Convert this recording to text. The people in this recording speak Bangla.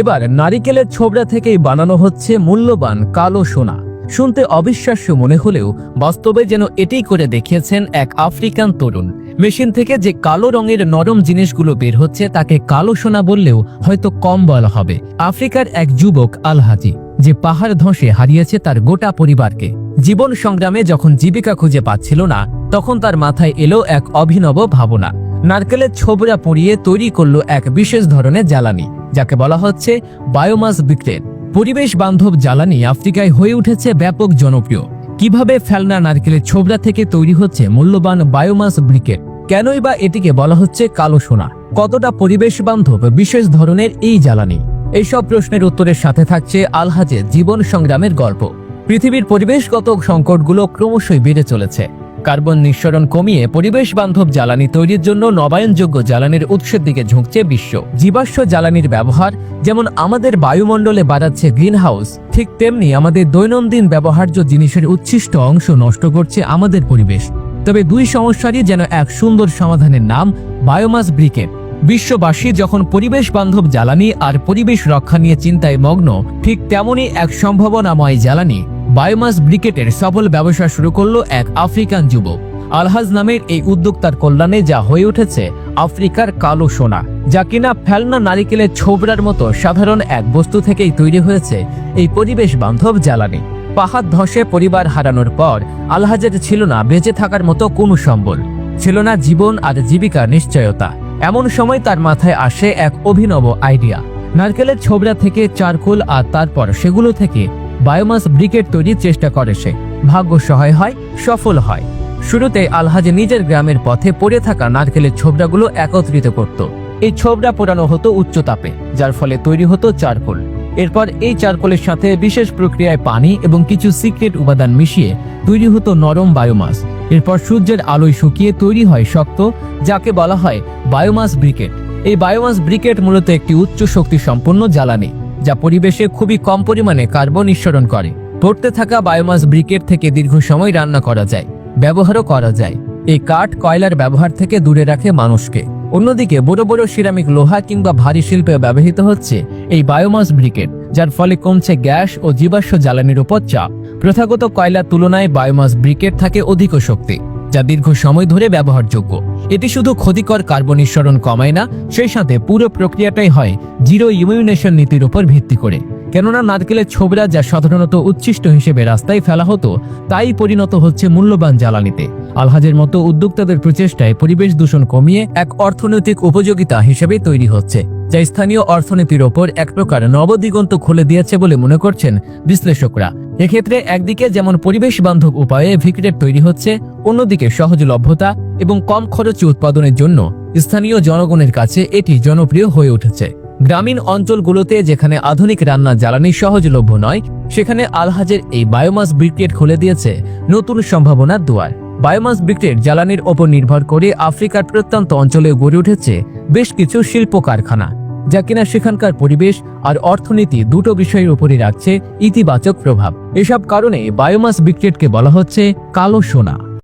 এবার নারিকেলের ছোবড়া থেকেই বানানো হচ্ছে মূল্যবান কালো সোনা। শুনতে অবিশ্বাস্য মনে হলেও বাস্তবে যেন এটাই করে দেখিয়েছেন এক আফ্রিকান তরুণ। মেশিন থেকে যে কালো রঙের নরম জিনিসগুলো বের হচ্ছে তাকে কালো সোনা বললেও হয়তো কম বলা হবে। আফ্রিকার এক যুবক আলহাজি, যে পাহাড় ধসে হারিয়েছে তার গোটা পরিবারকে। জীবন সংগ্রামে যখন জীবিকা খুঁজে পাচ্ছিল না, তখন তার মাথায় এলো এক অভিনব ভাবনা। নারকেলের ছোবড়া পরিয়ে তৈরি করল এক বিশেষ ধরনের জ্বালানি। যাকে বলা হচ্ছে বায়োমাস বিক্রেট পরিবেশ বান্ধব জ্বালানি আফ্রিকায় হয়ে উঠেছে ব্যাপক জনপ্রিয়। কীভাবে ফেলনা নারকেলের ছোবড়া থেকে তৈরি হচ্ছে মূল্যবান বায়োমাস ব্রিকেট কেনই বা এটিকে বলা হচ্ছে কালো সোনা? কতটা পরিবেশ বান্ধব বিশেষ ধরনের এই জ্বালানি? এইসব প্রশ্নের উত্তরের সাথে থাকছে আলহাজের জীবন সংগ্রামের গল্প। পৃথিবীর পরিবেশগত সংকটগুলো ক্রমশই বেড়ে চলেছে। কার্বন নিঃসরণ কমিয়ে পরিবেশ বান্ধব জ্বালানি তৈরির জন্য নবায়নযোগ্য জ্বালানির উৎসের দিকে ঝুঁকছে বিশ্ব। জীবাশ্ম জ্বালানির ব্যবহার যেমন আমাদের বায়ুমণ্ডলে বাড়াচ্ছে গ্রিনহাউস, ঠিক তেমনি আমাদের দৈনন্দিন ব্যবহার্য জিনিসের উচ্ছিষ্ট অংশ নষ্ট করছে আমাদের পরিবেশ। তবে দুই সমস্যারই যেন এক সুন্দর সমাধানের নাম বায়োমাস ব্রিকেট। বিশ্ববাসী যখন পরিবেশ বান্ধব জ্বালানি আর পরিবেশ রক্ষা নিয়ে চিন্তায় মগ্ন, ঠিক তেমনই এক সম্ভাবনাময় জ্বালানি। বায়োমাস ব্রিকেটের সফল ব্যবসা শুরু করল এক আফ্রিকান যুবক। আলহাজ নামের এই উদ্যোক্তার কল্যাণে যা হয়ে উঠেছে আফ্রিকার কালো সোনা, যা কিনা ফেলনা নারিকেলের ছোবড়ার মতো সাধারণ এক বস্তু থেকেই তৈরি হয়েছে এই পরিবেশ বান্ধব জ্বালানি। পাহাড় ধসে পরিবার হারানোর পর আলহাজের ছিল না বেঁচে থাকার মতো কোনো সম্বল। ছিল না জীবন আর জীবিকা নিশ্চয়তা। এমন সময় তার মাথায় আসে এক অভিনব আইডিয়া। নারকেলের ছোবড়া থেকে চারকোল আর তারপর সেগুলো থেকে বায়োমাস ব্রিকেট তৈরির চেষ্টা করে সে। ভাগ্য সহায় হয়, সফল হয়। শুরুতে আলহাজ নিজের গ্রামের পথে পড়ে থাকা নারকেলের ছোবড়াগুলো একত্রিত করত। এই ছোবড়া পোড়ানো হতো উচ্চ তাপে, যার ফলে তৈরি হতো চারকোল। এরপর এই চারকোলের সাথে বিশেষ প্রক্রিয়ায় পানি এবং কিছু সিক্রেট উপাদান মিশিয়ে তৈরি হতো নরম বায়োমাস। এরপর সূর্যের আলোয় শুকিয়ে তৈরি হয় শক্ত, যাকে বলা হয় বায়োমাস ব্রিকেট। এই বায়োমাস ব্রিকেট মূলত একটি উচ্চ শক্তি সম্পন্ন জ্বালানি। যা পরিবেশে খুবই কম পরিমাণে কার্বন নিঃসরণ করে। পড়তে থাকা বায়োমাস ব্রিকেট থেকে দীর্ঘ সময় রান্না করা যায়, ব্যবহারও করা যায়। এই কাঠ কয়লার ব্যবহার থেকে দূরে রাখে মানুষকে। অন্যদিকে বড় বড় সিরামিক লোহা কিংবা ভারী শিল্পে ব্যবহৃত হচ্ছে এই বায়োমাস ব্রিকেট, যার ফলে কমছে গ্যাস ও জীবাশ্ম জ্বালানির উপর চাপ। প্রথাগত কয়লার তুলনায় বায়োমাস ব্রিকেট থাকে অধিক শক্তি। যা দীর্ঘ সময় ধরে ব্যবহারযোগ্য। এটি শুধু ক্ষতিকর কার্বন নিঃসরণ কমায় না, সেই সাথে পুরো প্রক্রিয়াটাই হয় জিরো ইমিউনেশন নীতির উপর ভিত্তি করে। কেননা নারকেলের ছোবরা যা সাধারণত উচ্ছিষ্ট হিসেবে রাস্তায় ফেলা হতো, তাই পরিণত হচ্ছে মূল্যবান জ্বালানিতে। আলহাজের মতো উদ্যোক্তাদের প্রচেষ্টায় পরিবেশ দূষণ কমিয়ে এক অর্থনৈতিক উপযোগিতা হিসেবে তৈরি হচ্ছে। যা স্থানীয় অর্থনীতির ওপর এক প্রকার নবদিগন্ত খুলে দিয়েছে বলে মনে করছেন বিশ্লেষকরা। এক্ষেত্রে একদিকে যেমন পরিবেশ বান্ধব উপায়ে ভিক্রেট তৈরি হচ্ছে, অন্যদিকে সহজলভ্যতা এবং কম খরচে উৎপাদনের জন্য স্থানীয় জনগণের কাছে এটি জনপ্রিয় হয়ে উঠেছে। গ্রামীণ অঞ্চলগুলোতে যেখানে আধুনিক রান্না জ্বালানি সহজলভ্য নয়, সেখানে আলহাজের এই বায়োমাস ব্রিকেট খুলে দিয়েছে নতুন সম্ভাবনার দুয়ার। বায়োমাস বিক্রির জ্বালানির ওপর নির্ভর করে আফ্রিকার প্রত্যন্ত অঞ্চলে গড়ে উঠেছে বেশ কিছু শিল্প কারখানা, যা কিনা সেখানকার পরিবেশ আর অর্থনীতি দুটো বিষয়ের উপরই রাখছে ইতিবাচক প্রভাব। এসব কারণে বায়োমাস বিক্রেটকে বলা হচ্ছে কালো সোনা।